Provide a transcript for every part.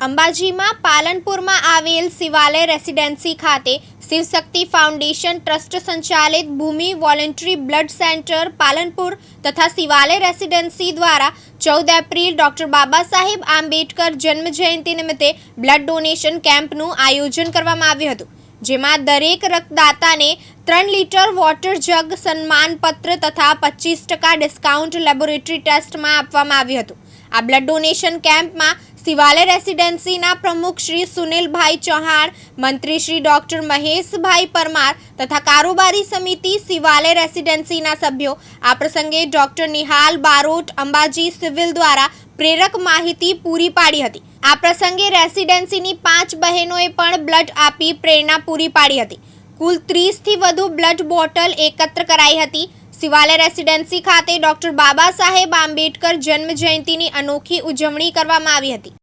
અંબાજીમાં પાલનપુરમાં આવેલ શિવાલય રેસિડેન્સી ખાતે શિવશક્તિ ફાઉન્ડેશન ટ્રસ્ટ સંચાલિત Bhumi voluntary blood centre Palanpur તથા શિવાલય રેસિડેન્સી દ્વારા ચૌદ એપ્રિલ ડૉક્ટર બાબા સાહેબ આંબેડકર જન્મ જયંતિ નિમિત્તે બ્લડ ડોનેશન કેમ્પનું આયોજન કરવામાં આવ્યું હતું, જેમાં દરેક રક્તદાતાને ત્રણ લીટર વોટર જગ સન્માનપત્ર તથા પચીસ ટકા ડિસ્કાઉન્ટ લેબોરેટરી ટેસ્ટમાં આપવામાં આવ્યું હતું. આ બ્લડ ડોનેશન કેમ્પમાં શિવાલય રેસિડેન્સીના પ્રમુખ શ્રી સુનિલભાઈ ચૌહાણ, મંત્રી શ્રી ડોક્ટર મહેશભાઈ પરમાર તથા કારોબારી સમિતિ શિવાલય રેસિડેન્સીના સભ્યો. આ પ્રસંગે ડોક્ટર નિહાલ બારોટ અંબાજી સિવિલ દ્વારા પ્રેરક માહિતી પૂરી પાડી હતી. આ પ્રસંગે રેસિડેન્સીની પાંચ બહેનોએ પણ બ્લડ આપી પ્રેરણા પૂરી પાડી હતી. કુલ ત્રીસથી વધુ બ્લડ બોટલ એકત્ર કરાઈ હતી. શિવાલય રેસિડેન્સી ખાતે ડોક્ટર બાબા સાહેબ આંબેડકર જન્મ જયંતિની અનોખી ઉજવણી કરવામાં આવી હતી.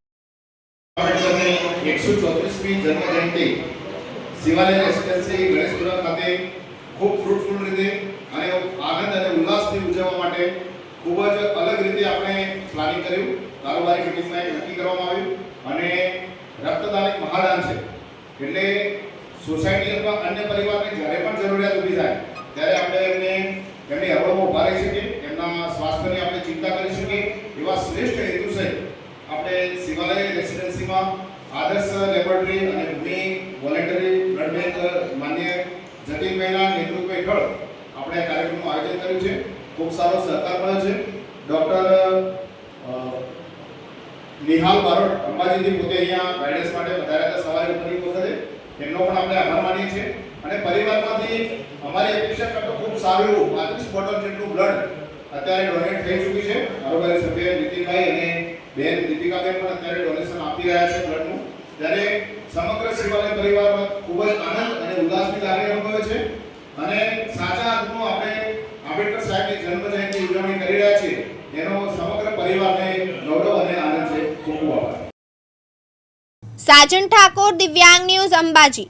ખૂબ જ અલગ રીતે આપણે પ્લાનિંગ કર્યું. કારોબારી એ નક્કી કરવામાં આવ્યું અને રક્તદાન એક મહાદાન છે. એટલે સોસાયટી અથવા અન્ય પરિવારને જ્યારે પણ જરૂરિયાત ઊભી થાય, ત્યારે આપણે એમને રહી શકીએ એમના સ્વાસ્થ્યની આપણે ચિંતા કરી શકીએ એવા શ્રેષ્ઠ હેતુસર આપણે શિવાલય રેસિડેન્સીમાં આદર્શ લેબોરેટરી અને ભૂમિ વોલેન્ટરી બ્લડ બેંક માન્ય જતીનભાઈના નેતૃત્વ હેઠળ આપણે કાર્યક્રમનું આયોજન કર્યું છે. ખૂબ સારો સહકાર મળ્યો છે. ડૉક્ટર નિહાલ બારોટ અંબાજીથી પોતે અહીંયા ગાઈડન્સ માટે વધારે સવારે ઉપરની વખતે એમનો પણ આપણે આભાર માનીએ છીએ. અને પરિવારમાંથી અમારી અપેક્ષા કરતાં ખૂબ સારું એવું પાંત્રીસ બોટલ જેટલું બ્લડ અત્યારે ડોનેટ થઈ ચૂકી છે. કારોબારી સભ્ય નીતિનભાઈ અને બેન દીપિકાબેન પણ અત્યારે ડોનેશન આપી રહ્યા છે બ્લડનું ત્યારે સમગ્ર શિવાલય પરિવારમાં ખૂબ જ આનંદ અને ઉલ્લાસની લાગણી અનુભવે છે. અને સાચા અર્થમાં આપણે આંબેડકર સાહેબની જન્મ જયંતિ ઉજવણી કરી રહ્યા છીએ. એનો સમગ્ર પરિવારને ગૌરવ અને આનંદ છે. ખૂબ ખૂબ આભાર. સાજન ઠાકોર, દિવ્યાંગ ન્યૂઝ અંબાજી.